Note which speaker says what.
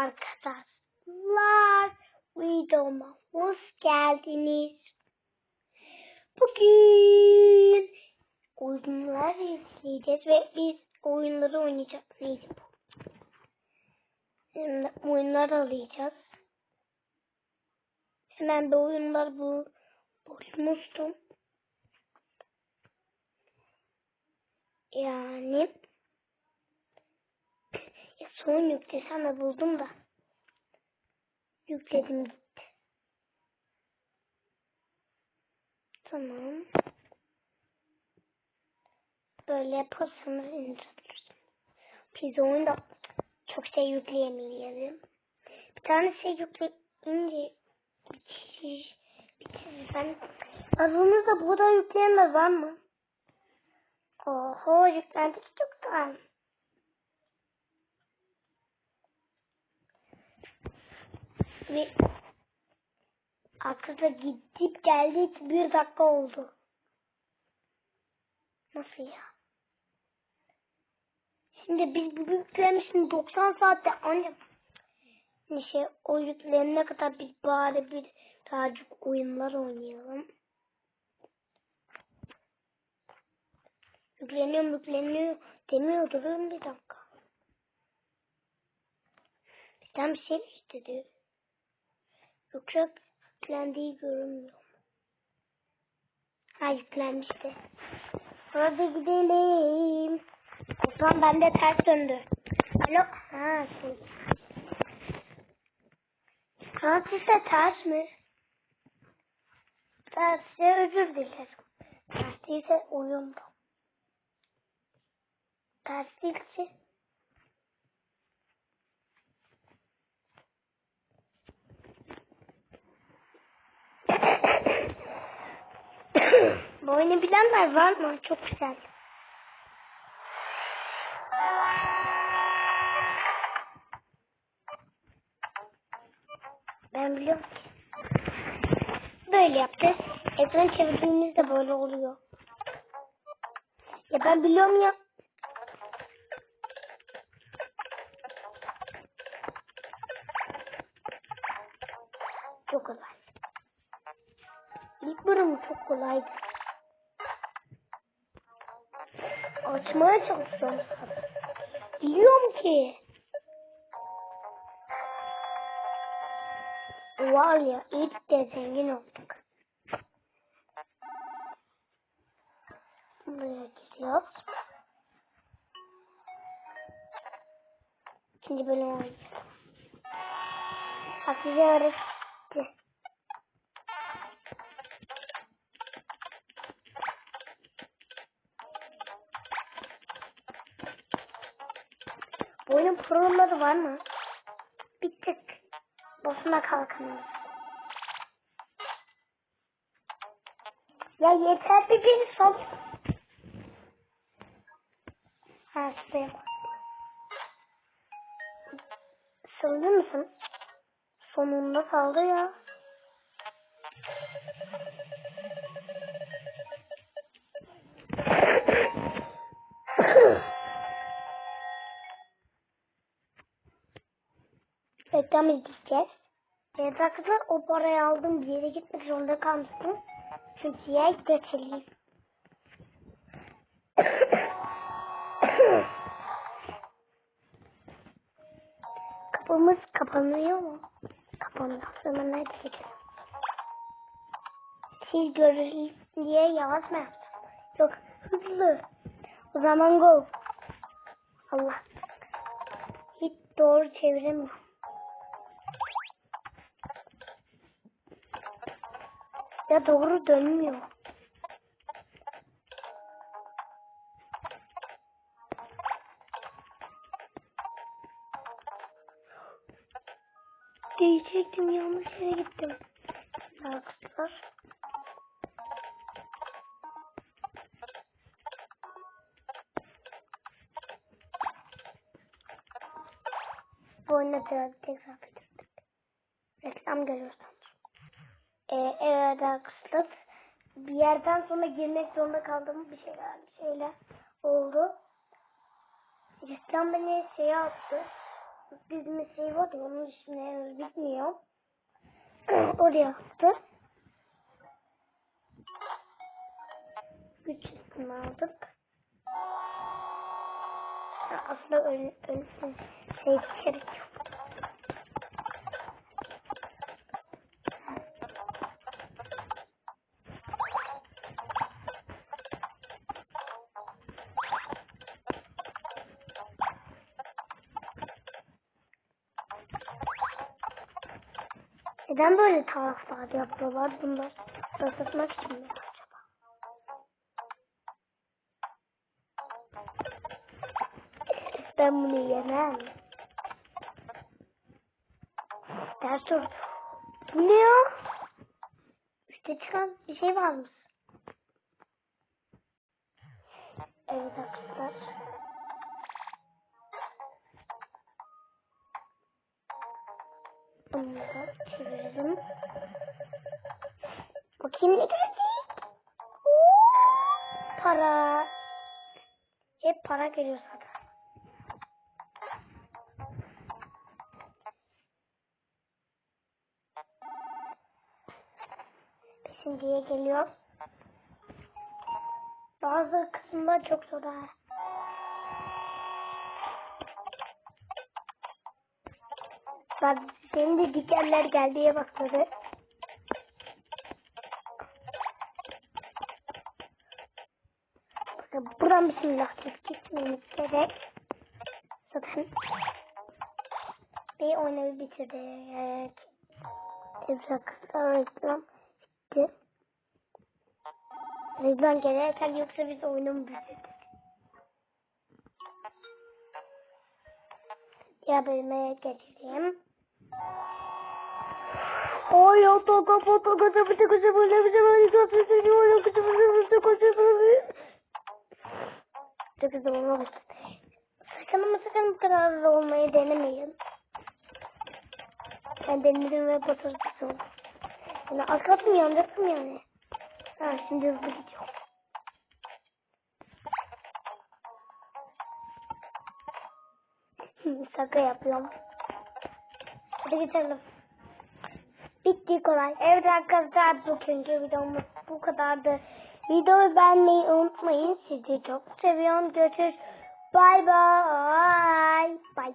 Speaker 1: Arkadaşlar videoma hoş geldiniz. Bugün oyunlar izleyeceğiz ve biz oyunları oynayacağız. Neydi bu? Şimdi oyunlar arayacağız. Hemen bir oyunlar bu bulmuştum. Yani son yüklesem de buldum da. Yükledim gitti. Tamam. Böyle yaparsanız indirebilirsiniz. Pizza oyunda çok şey yükleyemeyelim. Bir tane şey yükleyince bitirir. Bitirir. Ben aranızda burada yükleyenler var mı? Oho yüklendik çoktan. Ve akılda gidip geldik bir dakika oldu. Nasıl ya? Şimdi biz bu yüklemişsin 90 saatte ancak şey o yüklenene kadar biz bari bir birazcık oyunlar oynayalım. Yükleniyor yükleniyor demiyor durun bir dakika. Bizden bir şey istedi? Yoksa yüklendiği görünmüyor. Ha yüklenmişti. Hadi gidelim. O zaman bende ters döndü. Alo. Ha şey. Fransızca ters mi? Tersse özür dilerim. Ters değilse uyumdu. Ters değilse Bu oyunu bilenler var mı? Çok güzel. Ben biliyorum ki. Böyle yapacağız. Ekran çevirdiğimizde böyle oluyor. Ya ben biliyorum ya. Çok kolay. İlk bölüm çok kolaydı. Açmaya çalışıyorum. Biliyorum ki. Var ya ilk de zengin olduk. Buraya gidiyoruz. İkinci bölüm oynayacağız. Bak öğretti. Oyunun programları var mı? Bir tık. Boşuna. Ya yeter bir beni sal. Ha şuraya. Sıldı mısın? Sonunda saldı ya. Reklam izleyeceğiz. Evet arkadaşlar o parayı aldım bir yere gitmek zorunda kalmıştım. Çünkü yer götüreyim. Kapımız kapanıyor mu? Kapanıyor. Hemen nerede çekelim? Siz görün diye yavaş mı yaptım? Yok hızlı. O zaman go. Allah. Hiç doğru çeviremiyorum. Ya doğru dönmüyor. Diyecektim yanlış yere gittim. Arkadaşlar. Bu oyunu biraz tekrar bitirdik. Reklam görüyorsunuz. Ee, evet arkadaşlar. Bir yerden sonra girmek zorunda kaldığım bir şeyler, bir şeyler oldu. Reklam beni şeye attı. bizim şey var ya onun ismini bilmiyorum. Oraya attı. Güç üstünü aldık. Ya aslında öyle, öyle şey gerek yok. Neden böyle taraflar yapıyorlar bunlar? Basatmak için mi acaba? Ben bunu yemem. Ders sor. Bu ne ya? Üste çıkan bir şey var mı? Evet arkadaşlar. Para geliyor zaten. Beşinciye geliyor. Bazı kısımlar çok zor ha. Bak de dikenler geldiye başladı. Bakın buradan bismillah gitmemiz gerek. Zaten bir oyunu bitirdik. Kısa reklam bitti. Reklam gelirken yoksa biz oyunu bitirdik? Diğer bölüme geçelim. Ay ya toka foto koca bıçı koca böyle bir şey böyle çok bir şey böyle koca bıçı bıçı koca böyle. Çok güzel olmamış. Sakın ama sakın bu kadar hızlı olmayı denemeyin. Ben denedim ve oldum. Yani arkasını yandırsın yani. Ha şimdi hızlı gidiyor. Şaka yapıyorum. Hadi geçelim. Bitti kolay. Evet arkadaşlar bugünkü videomuz bu kadardı. Videoyu beğenmeyi unutmayın. Sizi çok seviyorum. Görüşürüz. Bye bye. Bye.